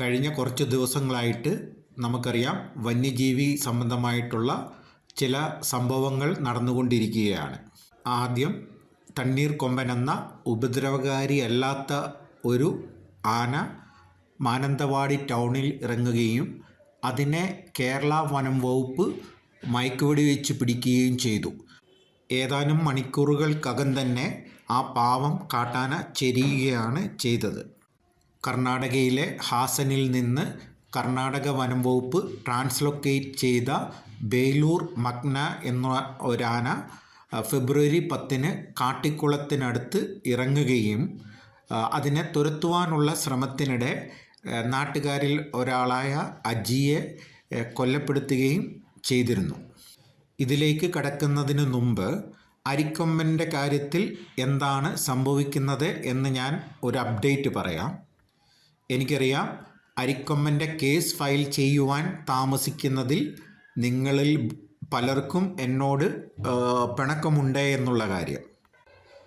കഴിഞ്ഞ കുറച്ച് ദിവസങ്ങളായിട്ട് നമുക്കറിയാം വന്യജീവി സംബന്ധമായിട്ടുള്ള ചില സംഭവങ്ങൾ നടന്നുകൊണ്ടിരിക്കുകയാണ്. ആദ്യം തണ്ണീർ കൊമ്പൻ എന്ന ഉപദ്രവകാരിയല്ലാത്ത ഒരു ആന മാനന്തവാടി ടൗണിൽ ഇറങ്ങുകയും അതിനെ കേരള വനം വകുപ്പ് മയക്കുവെടി വെച്ച് പിടിക്കുകയും ചെയ്തു. ഏതാനും മണിക്കൂറുകൾക്കകം തന്നെ ആ പാവം കാട്ടാന ചെരിയുകയാണ് ചെയ്തത്. കർണാടകയിലെ ഹാസനിൽ നിന്ന് കർണാടക വനം വകുപ്പ് ട്രാൻസ്ലൊക്കേറ്റ് ചെയ്ത ബേലൂർ മഗ്ന എന്ന ഒരാന ഫെബ്രുവരി പത്തിന് കാട്ടിക്കുളത്തിനടുത്ത് ഇറങ്ങുകയും അതിനെ തുരത്തുവാനുള്ള ശ്രമത്തിനിടെ നാട്ടുകാരിൽ ഒരാളായ അജിയെ കൊല്ലപ്പെടുത്തുകയും ചെയ്തിരുന്നു. ഇതിലേക്ക് കടക്കുന്നതിന് മുമ്പ് അരിക്കൊമ്പന്റെ കാര്യത്തിൽ എന്താണ് സംഭവിക്കുന്നത് എന്ന് ഞാൻ ഒരു അപ്ഡേറ്റ് പറയാം. എനിക്കറിയാം. അരിക്കൊമ്പന്റെ കേസ് ഫയൽ ചെയ്യുവാൻ താമസിക്കുന്നതിൽ നിങ്ങളിൽ പലർക്കും എന്നോട് പിണക്കമുണ്ട് എന്നുള്ള കാര്യം.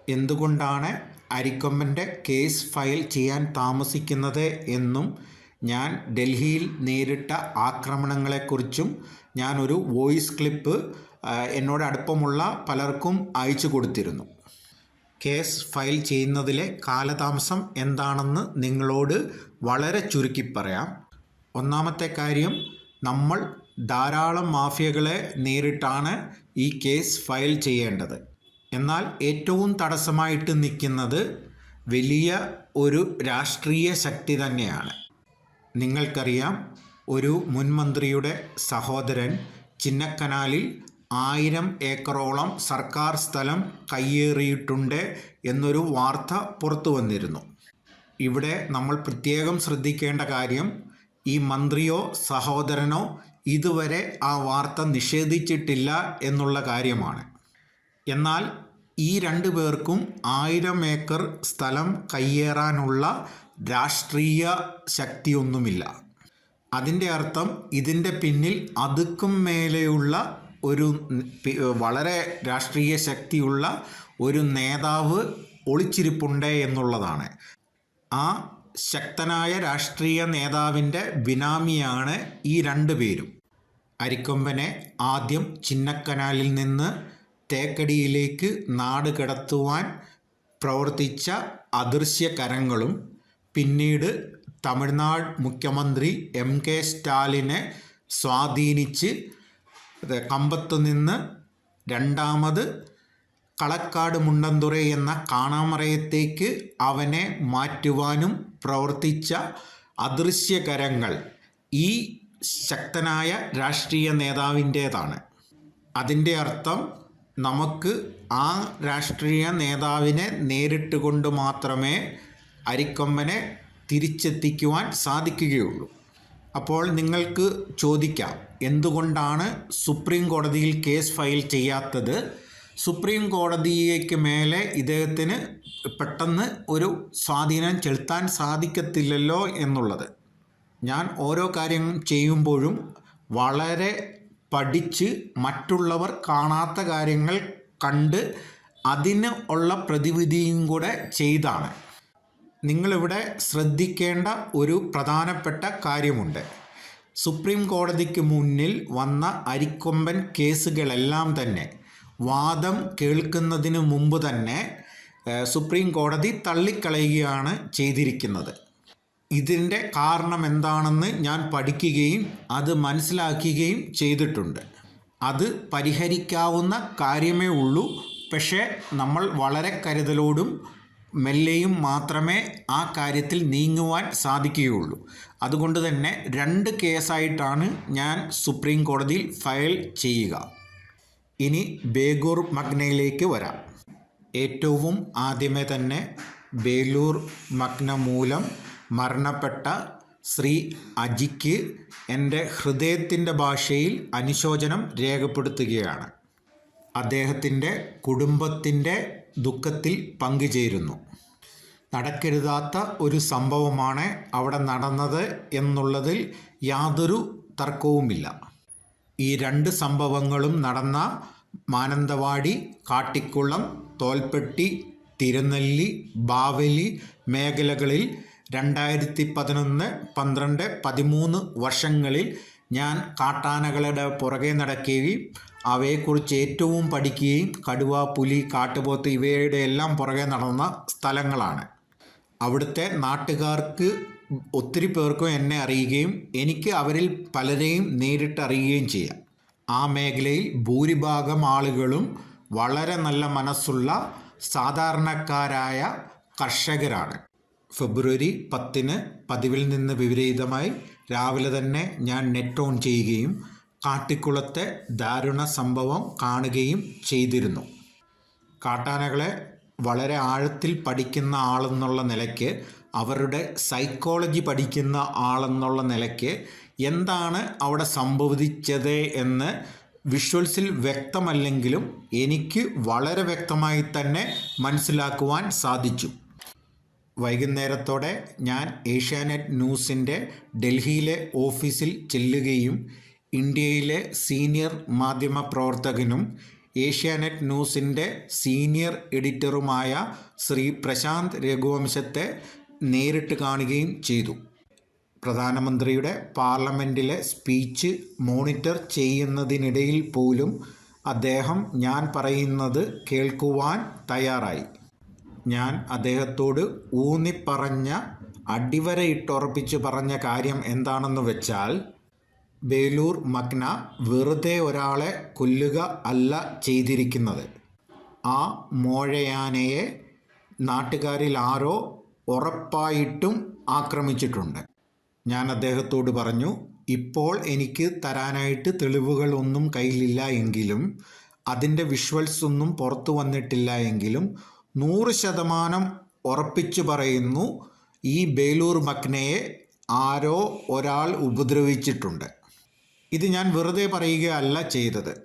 എന്തുകൊണ്ടാണ് അരിക്കൊമ്പന്റെ കേസ് ഫയൽ ചെയ്യാൻ താമസിക്കുന്നത് എന്നും ഞാൻ ഡൽഹിയിൽ നേരിട്ട ആക്രമണങ്ങളെക്കുറിച്ചും ഞാനൊരു വോയിസ് ക്ലിപ്പ് എന്നോട് അടുപ്പമുള്ള പലർക്കും അയച്ചു കൊടുത്തിരുന്നു. കേസ് ഫയൽ ചെയ്യുന്നതിലെ കാലതാമസം എന്താണെന്ന് നിങ്ങളോട് വളരെ ചുരുക്കി പറയാം. ഒന്നാമത്തെ കാര്യം നമ്മൾ ധാരാളം മാഫിയകളെ നേരിട്ടാണ് ഈ കേസ് ഫയൽ ചെയ്യേണ്ടത്. എന്നാൽ ഏറ്റവും തടസ്സമായിട്ട് നിൽക്കുന്നത് വലിയ ഒരു രാഷ്ട്രീയ ശക്തി തന്നെയാണ്. നിങ്ങൾക്കറിയാം ഒരു മുൻമന്ത്രിയുടെ സഹോദരൻ ചിന്നക്കനാലിൽ ആയിരം ഏക്കറോളം സർക്കാർ സ്ഥലം കയ്യേറിയിട്ടുണ്ട് എന്നൊരു വാർത്ത പുറത്തു വന്നിരുന്നു. ഇവിടെ നമ്മൾ പ്രത്യേകം ശ്രദ്ധിക്കേണ്ട കാര്യം ഈ മന്ത്രിയോ സഹോദരനോ ഇതുവരെ ആ വാർത്ത നിഷേധിച്ചിട്ടില്ല എന്നുള്ള കാര്യമാണ്. എന്നാൽ ഈ രണ്ടു പേർക്കും ആയിരം ഏക്കർ സ്ഥലം കയ്യേറാനുള്ള രാഷ്ട്രീയ ശക്തിയൊന്നുമില്ല. അതിന്റെ അർത്ഥം ഇതിന്റെ പിന്നിൽ അതുക്കും മേലെയുള്ള ഒരു വളരെ രാഷ്ട്രീയ ശക്തിയുള്ള ഒരു നേതാവ് ഒളിച്ചിരിപ്പുണ്ട് എന്നുള്ളതാണ്. ആ ശക്തനായ രാഷ്ട്രീയ നേതാവിന്റെ ബിനാമിയാണ് ഈ രണ്ട് പേരും. അരിക്കൊമ്പനെ ആദ്യം ചിന്നക്കനാലിൽ നിന്ന് തേക്കടിയിലേക്ക് നാട് കടത്തുവാൻ പ്രവർത്തിച്ച അദൃശ്യ കരങ്ങളും പിന്നീട് തമിഴ്നാട് മുഖ്യമന്ത്രി എം കെ സ്റ്റാലിനെ സ്വാധീനിച്ച് കമ്പത്തു നിന്ന് രണ്ടാമത് കളക്കാട് മുണ്ടന്തുറ എന്ന കാണാമറയത്തേക്ക് അവനെ മാറ്റുവാനും പ്രവർത്തിച്ച അദൃശ്യകരങ്ങൾ ഈ ശക്തനായ രാഷ്ട്രീയ നേതാവിന്റേതാണ്. അതിന്റെ അർത്ഥം നമുക്ക് ആ രാഷ്ട്രീയ നേതാവിനെ നേരിട്ട് കൊണ്ട് മാത്രമേ അരിക്കൊമ്പനെ തിരിച്ചെത്തിക്കുവാൻ സാധിക്കുകയുള്ളൂ. അപ്പോൾ നിങ്ങൾക്ക് ചോദിക്കാം എന്തുകൊണ്ടാണ് സുപ്രീം കോടതിയിൽ കേസ് ഫയൽ ചെയ്യാത്തത്? സുപ്രീം കോടതിയേക്ക് മേലെ ഇദ്ദേഹത്തിന് പെട്ടെന്ന് ഒരു സ്വാധീനം ചെലുത്താൻ സാധിക്കത്തില്ലല്ലോ എന്നുള്ളത്. ഞാൻ ഓരോ കാര്യം ചെയ്യുമ്പോഴും വളരെ പഠിച്ച് മറ്റുള്ളവർ കാണാത്ത കാര്യങ്ങൾ കണ്ട് അതിന് ഉള്ള പ്രതിവിധിയും കൂടെ ചെയ്താണ്. നിങ്ങളിവിടെ ശ്രദ്ധിക്കേണ്ട ഒരു പ്രധാനപ്പെട്ട കാര്യമുണ്ട്. സുപ്രീം കോടതിക്ക് മുന്നിൽ വന്ന അരിക്കൊമ്പൻ കേസുകളെല്ലാം തന്നെ വാദം കേൾക്കുന്നതിന് മുമ്പ് തന്നെ സുപ്രീം കോടതി തള്ളിക്കളയുകയാണ് ചെയ്തിരിക്കുന്നത്. ഇതിന്റെ കാരണം എന്താണെന്ന് ഞാൻ പഠിക്കുകയും അത് മനസ്സിലാക്കുകയും ചെയ്തിട്ടുണ്ട്. അത് പരിഹരിക്കാവുന്ന കാര്യമേ ഉള്ളൂ. പക്ഷേ നമ്മൾ വളരെ കരുതലോടും മെല്ലെയും മാത്രമേ ആ കാര്യത്തിൽ നീങ്ങുവാൻ സാധിക്കുകയുള്ളൂ. അതുകൊണ്ട് തന്നെ രണ്ട് കേസായിട്ടാണ് ഞാൻ സുപ്രീം കോടതിയിൽ ഫയൽ ചെയ്യുക. ഇനി ബേഗൂർ മഗ്നയിലേക്ക് വരാം. ഏറ്റവും ആദ്യമേ തന്നെ ബേലൂർ മഗ്ന മൂലം മരണപ്പെട്ട ശ്രീ അജിക്ക് എന്റെ ഹൃദയത്തിന്റെ ഭാഷയിൽ അനുശോചനം രേഖപ്പെടുത്തുകയാണ്. അദ്ദേഹത്തിന്റെ കുടുംബത്തിന്റെ ദുഃഖത്തിൽ പങ്കുചേരുന്നു. നടക്കരുതാത്ത ഒരു സംഭവമാണ് അവിടെ നടന്നത് എന്നുള്ളതിൽ യാതൊരു തർക്കവുമില്ല. ഈ രണ്ട് സംഭവങ്ങളും നടന്ന മാനന്തവാടി കാട്ടിക്കുളം തോൽപ്പെട്ടി തിരുനെല്ലി ബാവലി മേഖലകളിൽ രണ്ടായിരത്തി പതിനൊന്ന് പന്ത്രണ്ട് പതിമൂന്ന് വർഷങ്ങളിൽ ഞാൻ കാട്ടാനകളുടെ പുറകെ നടക്കുകയും അവയെക്കുറിച്ച് ഏറ്റവും പഠിക്കുകയും കടുവ പുലി കാട്ടുപോത്ത് ഇവയുടെ എല്ലാം പുറകെ നടന്ന സ്ഥലങ്ങളാണ്. അവിടുത്തെ നാട്ടുകാർക്ക് ഒത്തിരി പേർക്കും എന്നെ അറിയുകയും എനിക്ക് അവരിൽ പലരെയും നേരിട്ട് അറിയുകയും ചെയ്യാം. ആ മേഖലയിൽ ഭൂരിഭാഗം ആളുകളും വളരെ നല്ല മനസ്സുള്ള സാധാരണക്കാരായ കർഷകരാണ്. ഫെബ്രുവരി പത്തിന് പതിവിൽ നിന്ന് വിപരീതമായി രാവിലെ തന്നെ ഞാൻ നെറ്റ് ഓൺ ചെയ്യുകയും കാട്ടിക്കുളത്തെ ദാരുണ സംഭവം കാണുകയും ചെയ്തിരുന്നു. കാട്ടാനകളെ വളരെ ആഴത്തിൽ പഠിക്കുന്ന ആളെന്നുള്ള നിലയ്ക്ക് അവരുടെ സൈക്കോളജി പഠിക്കുന്ന ആളെന്നുള്ള നിലയ്ക്ക് എന്താണ് അവിടെ സംഭവിച്ചത് എന്ന് വിഷ്വൽസിൽ വ്യക്തമല്ലെങ്കിലും എനിക്ക് വളരെ വ്യക്തമായി തന്നെ മനസ്സിലാക്കുവാൻ സാധിച്ചു. വൈകുന്നേരത്തോടെ ഞാൻ ഏഷ്യാനെറ്റ് ന്യൂസിന്റെ ഡൽഹിയിലെ ഓഫീസിൽ ചെല്ലുകയും ഇന്ത്യയിലെ സീനിയർ മാധ്യമ പ്രവർത്തകനും ഏഷ്യാനെറ്റ് ന്യൂസിന്റെ സീനിയർ എഡിറ്ററുമായ ശ്രീ പ്രശാന്ത് രഘുവംശത്തെ നേരിട്ട് കാണുകയും ചെയ്തു. പ്രധാനമന്ത്രിയുടെ പാർലമെന്റിലെ സ്പീച്ച് മോണിറ്റർ ചെയ്യുന്നതിനിടയിൽ പോലും അദ്ദേഹം ഞാൻ പറയുന്നത് കേൾക്കുവാൻ തയ്യാറായി. ഞാൻ അദ്ദേഹത്തോട് ഊന്നിപ്പറഞ്ഞ അടിവരയിട്ടുറപ്പിച്ച് പറഞ്ഞ കാര്യം എന്താണെന്ന് വെച്ചാൽ ബേലൂർ മഗ്ന വെറുതെ ഒരാളെ കൊല്ലുക അല്ല ചെയ്തിരിക്കുന്നത്. ആ മോഴയാനയെ നാട്ടുകാരിൽ ആരോ ഉറപ്പായിട്ടും ആക്രമിച്ചിട്ടുണ്ട്. ഞാൻ അദ്ദേഹത്തോട് പറഞ്ഞു ഇപ്പോൾ എനിക്ക് തരാനായിട്ട് തെളിവുകളൊന്നും കയ്യിലില്ല എങ്കിലും അതിന്റെ വിഷ്വൽസ് ഒന്നും പുറത്തു വന്നിട്ടില്ല എങ്കിലും നൂറ് ശതമാനം ഉറപ്പിച്ചു പറയുന്നു ഈ ബേലൂർ മക്നയെ ആരോ ഒരാൾ ഉപദ്രവിച്ചിട്ടുണ്ട്. ഇത് ഞാൻ വെറുതെ പറയുകയല്ല ചെയ്തത്.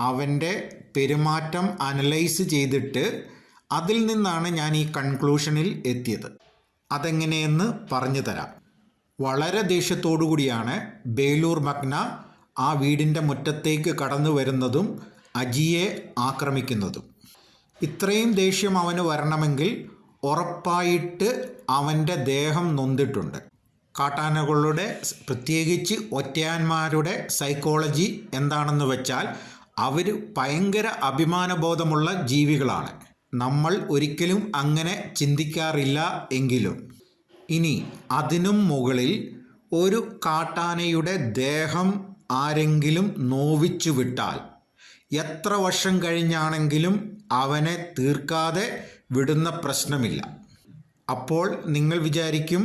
അവന്റെ പെരുമാറ്റം അനലൈസ് ചെയ്തിട്ട് അതിൽ നിന്നാണ് ഞാൻ ഈ കൺക്ലൂഷനിൽ എത്തിയത്. അതെങ്ങനെയെന്ന് പറഞ്ഞു തരാം. വളരെ ദേഷ്യത്തോടു കൂടിയാണ് ബേലൂർ മഗ്ന ആ വീടിന്റെ മുറ്റത്തേക്ക് കടന്നു വരുന്നതും അജിയെ ആക്രമിക്കുന്നതും. ഇത്രയും ദേഷ്യം അവന് വരണമെങ്കിൽ ഉറപ്പായിട്ട് അവന്റെ ദേഹം നൊന്തിട്ടുണ്ട്. കാട്ടാനകളുടെ പ്രത്യേകിച്ച് ഒറ്റയാന്മാരുടെ സൈക്കോളജി എന്താണെന്ന് വെച്ചാൽ അവർ ഭയങ്കര അഭിമാനബോധമുള്ള ജീവികളാണ്. നമ്മൾ ഒരിക്കലും അങ്ങനെ ചിന്തിക്കാറില്ല എങ്കിലും. ഇനി അതിനും മുകളിൽ ഒരു കാട്ടാനയുടെ ദേഹം ആരെങ്കിലും നോവിച്ചു വിട്ടാൽ എത്ര വർഷം കഴിഞ്ഞാണെങ്കിലും അവനെ തീർക്കാതെ വിടുന്ന പ്രശ്നമില്ല. അപ്പോൾ നിങ്ങൾ വിചാരിക്കും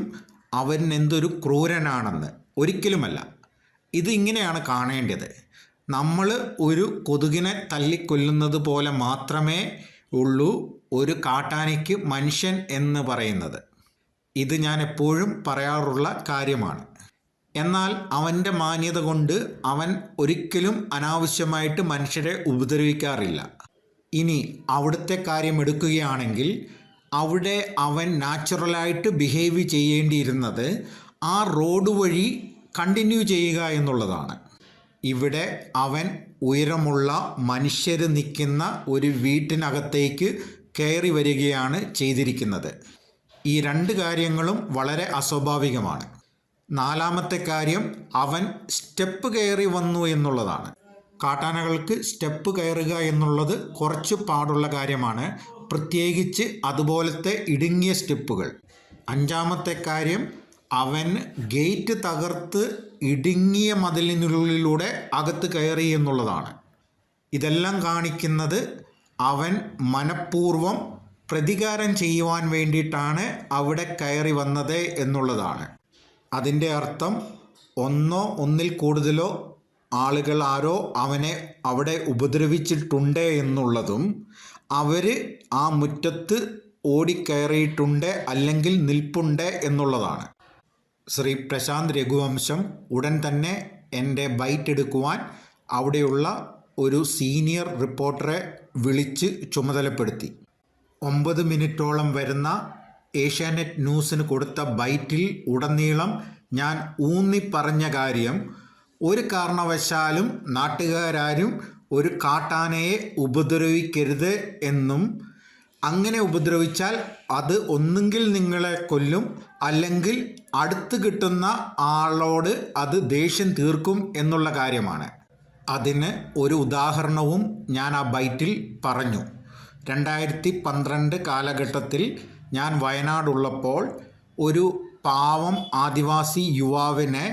അവൻ എന്തൊരു ക്രൂരനാണെന്ന് ഒരിക്കലുമല്ല. ഇത് ഇങ്ങനെയാണ് കാണേണ്ടത്. നമ്മൾ ഒരു കൊതുകിനെ തല്ലിക്കൊല്ലുന്നത് പോലെ മാത്രമേ ഉള്ളൂ ഒരു കാട്ടാനയ്ക്ക് മനുഷ്യൻ എന്ന് പറയുന്നത്. ഇത് ഞാൻ എപ്പോഴും പറയാറുള്ള കാര്യമാണ്. എന്നാൽ അവന്റെ മാന്യത കൊണ്ട് അവൻ ഒരിക്കലും അനാവശ്യമായിട്ട് മനുഷ്യരെ ഉപദ്രവിക്കാറില്ല. ഇനി അവിടുത്തെ കാര്യം എടുക്കുകയാണെങ്കിൽ അവിടെ അവൻ നാച്ചുറലായിട്ട് ബിഹേവ് ചെയ്യേണ്ടിയിരുന്നത് ആ റോഡ് വഴി കണ്ടിന്യൂ ചെയ്യുക എന്നുള്ളതാണ്. ഇവിടെ അവൻ ഉയരമുള്ള മനുഷ്യർ നിൽക്കുന്ന ഒരു വീട്ടിനകത്തേക്ക് കയറി വരികയാണ് ചെയ്തിരിക്കുന്നത്. ഈ രണ്ട് കാര്യങ്ങളും വളരെ അസ്വാഭാവികമാണ്. നാലാമത്തെ കാര്യം അവൻ സ്റ്റെപ്പ് കയറി വന്നു എന്നുള്ളതാണ്. കാട്ടാനകൾക്ക് സ്റ്റെപ്പ് കയറുക എന്നുള്ളത് കുറച്ച് പാടുള്ള കാര്യമാണ്. പ്രത്യേകിച്ച് അതുപോലത്തെ ഇടുങ്ങിയ സ്റ്റെപ്പുകൾ. അഞ്ചാമത്തെ കാര്യം അവൻ ഗേറ്റ് തകർത്ത് ഇടുങ്ങിയ മതിലിനുള്ളിലൂടെ അകത്ത് കയറി എന്നുള്ളതാണ്. ഇതെല്ലാം കാണിക്കുന്നത് അവൻ മനഃപൂർവം പ്രതികാരം ചെയ്യുവാൻ വേണ്ടിയിട്ടാണ് അവിടെ കയറി വന്നത് എന്നുള്ളതാണ്. അതിന്റെ അർത്ഥം ഒന്നോ ഒന്നിൽ കൂടുതലോ ആളുകൾ ആരോ അവനെ അവിടെ ഉപദ്രവിച്ചിട്ടുണ്ട് എന്നുള്ളതും അവർ ആ മുറ്റത്ത് ഓടിക്കയറിയിട്ടുണ്ട് അല്ലെങ്കിൽ നിൽപ്പുണ്ട് എന്നുള്ളതാണ്. ശ്രീ പ്രശാന്ത് രഘുവംശം ഉടൻ തന്നെ എന്റെ ബൈറ്റ് എടുക്കുവാൻ അവിടെയുള്ള ഒരു സീനിയർ റിപ്പോർട്ടറെ വിളിച്ച് ചുമതലപ്പെടുത്തി. ഒമ്പത് മിനിറ്റോളം വരുന്ന ഏഷ്യാനെറ്റ് ന്യൂസിന് കൊടുത്ത ബൈറ്റിൽ ഉടനീളം ഞാൻ ഊന്നി പറഞ്ഞ കാര്യം ഒരു കാരണവശാലും നാട്ടുകാരും ഒരു കാട്ടാനയെ ഉപദ്രവിക്കരുത് എന്നും അങ്ങനെ ഉപദ്രവിച്ചാൽ അത് ഒന്നുകിൽ നിങ്ങളെ കൊല്ലും അല്ലെങ്കിൽ അടുത്ത് കിട്ടുന്ന ആളോട് അത് ദേഷ്യം തീർക്കും എന്നുള്ള കാര്യമാണ്. അതിന് ഒരു ഉദാഹരണവും ഞാൻ ആ ബൈറ്റിൽ പറഞ്ഞു. രണ്ടായിരത്തി പന്ത്രണ്ട് കാലഘട്ടത്തിൽ ഞാൻ വയനാടുള്ളപ്പോൾ ഒരു പാവം ആദിവാസി യുവാവിനെ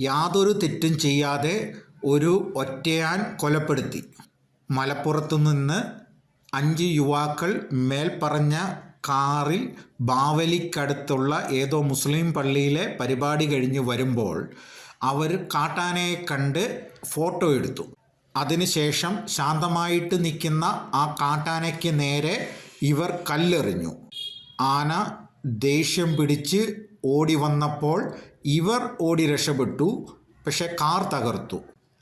യാതൊരു തെറ്റും ചെയ്യാതെ ഒരു ഒറ്റയാൻ കൊലപ്പെടുത്തി. മലപ്പുറത്തു നിന്ന് അഞ്ച് യുവാക്കൾ മേൽപ്പറഞ്ഞ കാറിൽ ബാവലിക്കടുത്തുള്ള ഏതോ മുസ്ലിം പള്ളിയിലെ പരിപാടി കഴിഞ്ഞ് വരുമ്പോൾ അവർ കാട്ടാനയെ കണ്ട് ഫോട്ടോ എടുത്തു. അതിനുശേഷം ശാന്തമായിട്ട് നിൽക്കുന്ന ആ കാട്ടാനയ്ക്ക് നേരെ ഇവർ കല്ലെറിഞ്ഞു. ആന ദേഷ്യം പിടിച്ച് ഓടി വന്നപ്പോൾ ഇവർ ഓടി രക്ഷപ്പെട്ടു. പക്ഷെ കാർ തകർത്തു.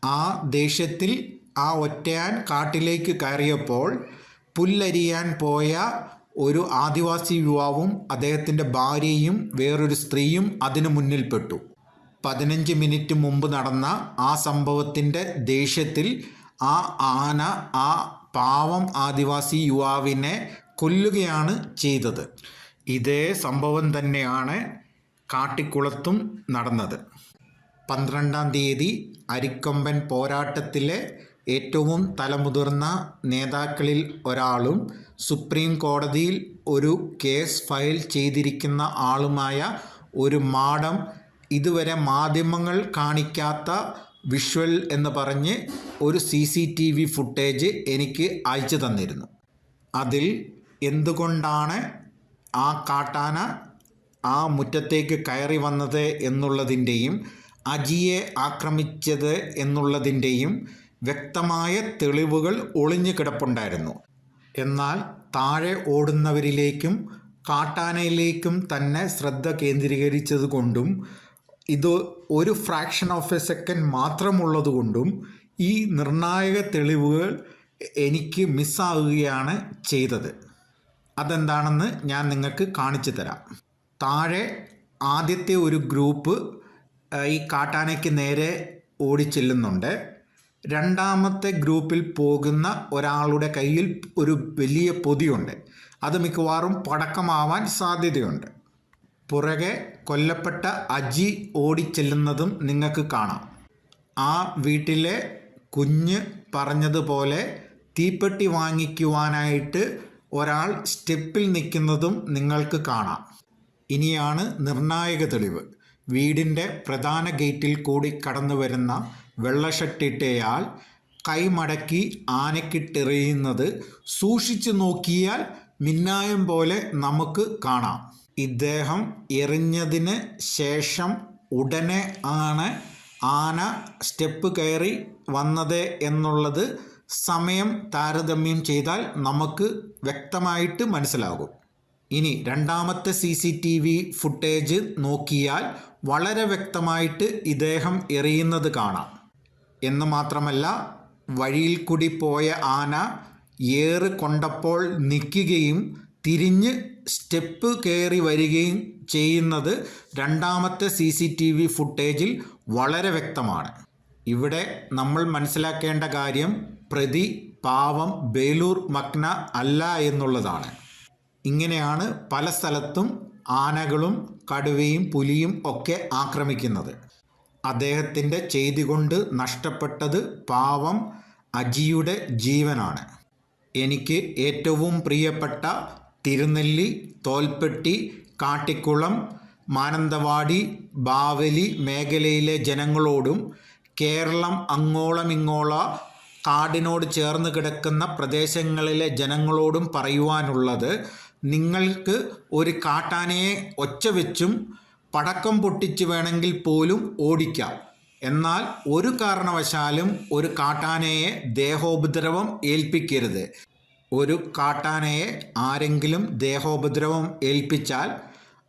ആ ദേഷ്യത്തിൽ ആ ഒറ്റയാൻ കാട്ടിലേക്ക് കയറിയപ്പോൾ പുല്ലരിയാൻ പോയ ഒരു ആദിവാസി യുവാവും അദ്ദേഹത്തിന്റെ ഭാര്യയും വേറൊരു സ്ത്രീയും അതിനു മുന്നിൽപ്പെട്ടു. പതിനഞ്ച് മിനിറ്റ് മുമ്പ് നടന്ന ആ സംഭവത്തിന്റെ ദേഷ്യത്തിൽ ആ ആന ആ പാവം ആദിവാസി യുവാവിനെ കൊല്ലുകയാണ് ചെയ്തത്. ഇതേ സംഭവം തന്നെയാണ് കാട്ടിക്കുളത്തും നടന്നത്. പന്ത്രണ്ടാം തീയതി അരിക്കൊമ്പൻ പോരാട്ടത്തിലെ ഏറ്റവും തലമുതിർന്ന നേതാക്കളിൽ ഒരാളും സുപ്രീം കോടതിയിൽ ഒരു കേസ് ഫയൽ ചെയ്തിരിക്കുന്ന ആളുമായ ഒരു മാഡം ഇതുവരെ മാധ്യമങ്ങൾ കാണിക്കാത്ത വിഷ്വൽ എന്ന് പറഞ്ഞ് ഒരു C C T V footage എനിക്ക് അയച്ചു തന്നിരുന്നു. അതിൽ എന്തുകൊണ്ടാണ് ആ കാട്ടാന ആ മുറ്റത്തേക്ക് കയറി വന്നത് എന്നുള്ളതിന്റെയും അജിയെ ആക്രമിച്ചത് എന്നുള്ളതിന്റെയും വ്യക്തമായ തെളിവുകൾ ഒളിഞ്ഞു കിടപ്പുണ്ടായിരുന്നു. എന്നാൽ താഴെ ഓടുന്നവരിലേക്കും കാട്ടാനയിലേക്കും തന്നെ ശ്രദ്ധ കേന്ദ്രീകരിച്ചത് കൊണ്ടും ഇത് ഒരു ഫ്രാക്ഷൻ ഓഫ് എ സെക്കൻഡ് മാത്രമുള്ളതുകൊണ്ടും ഈ നിർണായക തെളിവുകൾ എനിക്ക് മിസ്സാവുകയാണ് ചെയ്തത്. അതെന്താണെന്ന് ഞാൻ നിങ്ങൾക്ക് കാണിച്ചു തരാം. താഴെ ആദ്യത്തെ ഒരു ഗ്രൂപ്പ് ഈ കാട്ടാനയ്ക്ക് നേരെ ഓടിച്ചെല്ലുന്നുണ്ട്. രണ്ടാമത്തെ ഗ്രൂപ്പിൽ പോകുന്ന ഒരാളുടെ കയ്യിൽ ഒരു വലിയ പൊതിയുണ്ട്. അത് മിക്കവാറും പടക്കമാവാൻ സാധ്യതയുണ്ട്. പുറകെ കൊല്ലപ്പെട്ട അജി ഓടിച്ചെല്ലുന്നതും നിങ്ങൾക്ക് കാണാം. ആ വീട്ടിലെ കുഞ്ഞ് പറഞ്ഞതുപോലെ തീപ്പെട്ടി വാങ്ങിക്കുവാനായിട്ട് ഒരാൾ സ്റ്റെപ്പിൽ നിൽക്കുന്നതും നിങ്ങൾക്ക് കാണാം. ഇനിയാണ് നിർണായക തെളിവ്. വീടിന്റെ പ്രധാന ഗേറ്റിൽ കൂടി കടന്നു വരുന്ന വെള്ളഷട്ടിട്ടയാൾ കൈമടക്കി ആനക്കിട്ടെറിയുന്നത് സൂക്ഷിച്ചു നോക്കിയാൽ മിന്നായം പോലെ നമുക്ക് കാണാം. ഇദ്ദേഹം എറിഞ്ഞതിന് ശേഷം ഉടനെ ആണ് ആന സ്റ്റെപ്പ് കയറി വന്നത് എന്നുള്ളത് സമയം താരതമ്യം ചെയ്താൽ നമുക്ക് വ്യക്തമായിട്ട് മനസ്സിലാകും. ഇനി രണ്ടാമത്തെ C C T V footage നോക്കിയാൽ വളരെ വ്യക്തമായിട്ട് ഇദ്ദേഹം എറിയുന്നത് കാണാം. എന്ന് മാത്രമല്ല വഴിയിൽ കൂടി പോയ ആന ഏറ് കൊണ്ടപ്പോൾ നിൽക്കുകയും തിരിഞ്ഞ് സ്റ്റെപ്പ് കയറി വരികയും ചെയ്യുന്നത് രണ്ടാമത്തെ സി സി ടി വി ഫുട്ടേജിൽ വളരെ വ്യക്തമാണ്. ഇവിടെ നമ്മൾ മനസ്സിലാക്കേണ്ട കാര്യം പ്രതി പാവം ബേലൂർ മക്ന അല്ല എന്നുള്ളതാണ്. ഇങ്ങനെയാണ് പല സ്ഥലത്തും ആനകളും കടുവയും പുലിയും ഒക്കെ ആക്രമിക്കുന്നത്. അദ്ദേഹത്തിന്റെ ചെയ്തി കൊണ്ട് നഷ്ടപ്പെട്ടത് പാവം അജിയുടെ ജീവനാണ്. എനിക്ക് ഏറ്റവും പ്രിയപ്പെട്ട തിരുനെല്ലി തോൽപ്പെട്ടി കാട്ടിക്കുളം മാനന്തവാടി ബാവലി മേഖലയിലെ ജനങ്ങളോടും കേരളം അങ്ങോളമിങ്ങോള കാടിനോട് ചേർന്ന് കിടക്കുന്ന പ്രദേശങ്ങളിലെ ജനങ്ങളോടും പറയുവാനുള്ളത് നിങ്ങൾക്ക് ഒരു കാട്ടാനയെ ഒച്ച വെച്ചും പടക്കം പൊട്ടിച്ച് വേണമെങ്കിൽ പോലും ഓടിക്കാം. എന്നാൽ ഒരു കാരണവശാലും ഒരു കാട്ടാനയെ ദേഹോപദ്രവം ഏൽപ്പിക്കരുത്. ഒരു കാട്ടാനയെ ആരെങ്കിലും ദേഹോപദ്രവം ഏൽപ്പിച്ചാൽ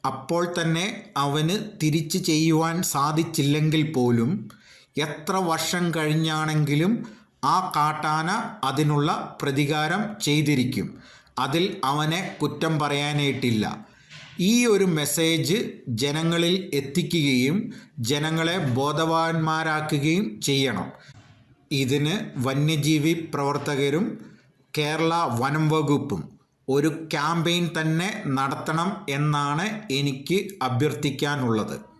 അപ്പോൾ തന്നെ അവന് തിരിച്ചു ചെയ്യുവാൻ സാധിച്ചില്ലെങ്കിൽ പോലും എത്ര വർഷം കഴിഞ്ഞാണെങ്കിലും ആ കാട്ടാന അതിനുള്ള പ്രതികാരം ചെയ്തിരിക്കും. അതിൽ അവനെ കുറ്റം പറയാനായിട്ടില്ല. ഈ ഒരു മെസ്സേജ് ജനങ്ങളിൽ എത്തിക്കുകയും ജനങ്ങളെ ബോധവാന്മാരാക്കുകയും ചെയ്യണം. ഇതിന് വന്യജീവി പ്രവർത്തകരും കേരള വനം വകുപ്പും ഒരു ക്യാമ്പയിൻ തന്നെ നടത്തണം എന്നാണ് എനിക്ക് അഭ്യർത്ഥിക്കാനുള്ളത്.